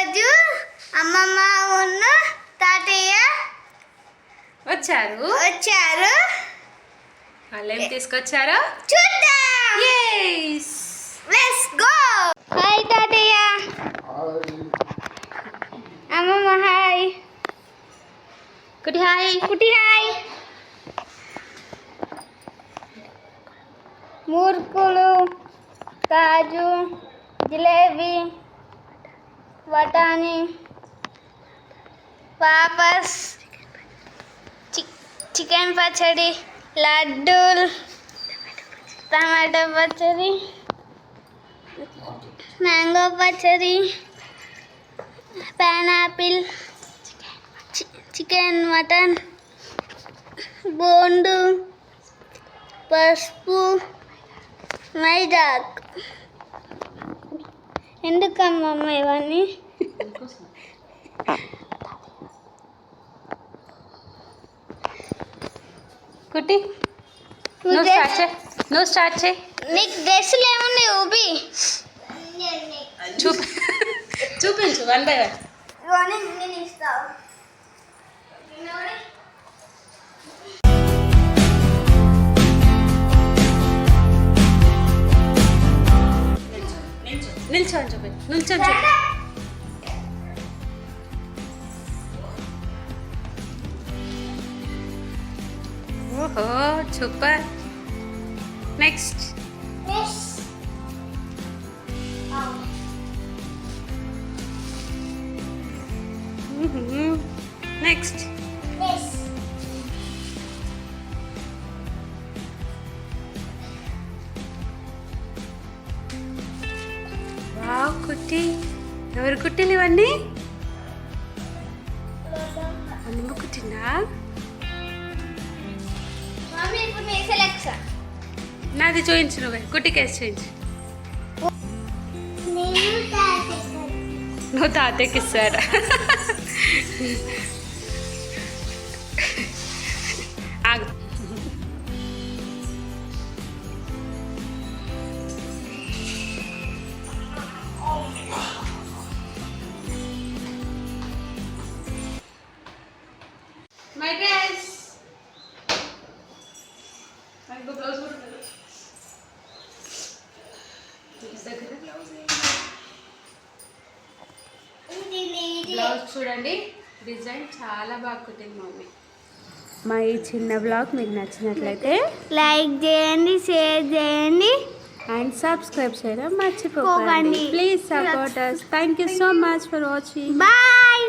ఈరోజు అమ్మమ్మ ఉన్న తాతయ్య వచ్చారు. వచ్చారు. వాళ్ళు ఏం తీసుకొచ్చారో? చూద్దాం. లెట్స్ గో హాయ్ తాతయ్య. అమ్మమ్మ హాయ్ కుటి హాయ్ కుటి హాయ్ మురుకులు కాజు జిలేబీ బఠానీ పాపస్ చి- చికెన్ పచ్చడి లడ్డూలు టమాటో పచ్చడి మ్యాంగో పచ్చడి పైనాపిల్ చి- చికెన్ మటన్ బోండు పసుపు మైదాక్ ఎందుకమ్మమ్మ ఇవన్నీ? కుట్టి నువ్వు స్టార్ట్ చేయి. నువ్వు స్టార్ట్ చేయి. నీకు డ్రెస్సులు ఏమున్నాయి ఊబి? చూపి చూపించు వన్ బై వన్ ఇవన్నీ నేను ఇస్తావు నిల్చొని చూపి నిల్చొని చూపి ఓహో సూపర్ నెక్స్ట్ నెక్స్ట్ కుట్టి ఎవరు కుట్టిలు ఇవన్నీ అమ్మ కుట్టిందా నాది చూయించు నువ్వే కుట్టికేసి చూయించు. నువ్వు తాతయ్యకి మై డ్రెస్ ఇంకో బ్లౌజ్ కూడా. దగ్గర బ్లౌజ్ చూడండి. డిజైన్ చాలా బాగా కుట్టింది మమ్మీ. మా ఈ చిన్న బ్లాగ్ మీకు నచ్చినట్లయితే లైక్ చేయండి షేర్ చేయండి. అండ్ సబ్స్క్రైబ్ చేయడం పోకండి. మర్చిపోకండి please support us thank you so much for watching bye